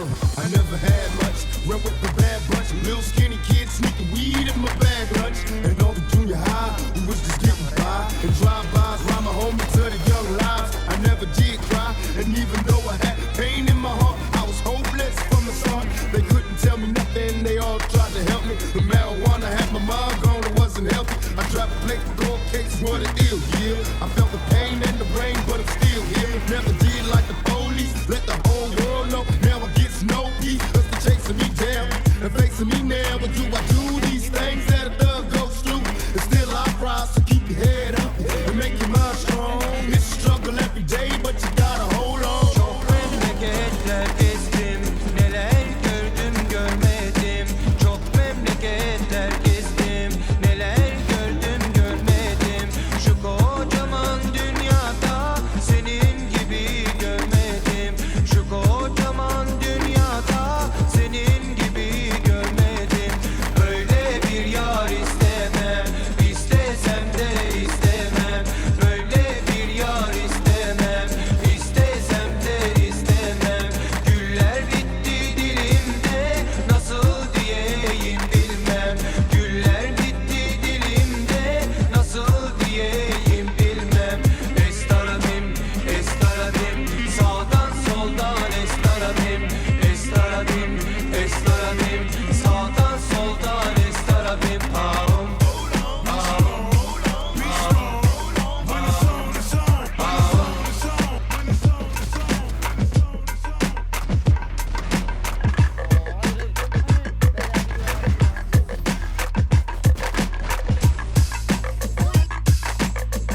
I never had much. Run with the bad bunch. Little skinny kids sneaking weed in my bag lunch. And all the junior high, we was just getting by. And drive-bys, rhyme my homie to the young lives. I never did cry. And even though I had pain in my heart, I was hopeless from the start. They couldn't tell me nothing. They all tried to help me. The marijuana had my mind gone. It wasn't healthy. I dropped a plate for gold cakes. What it is? yeah. I felt the pain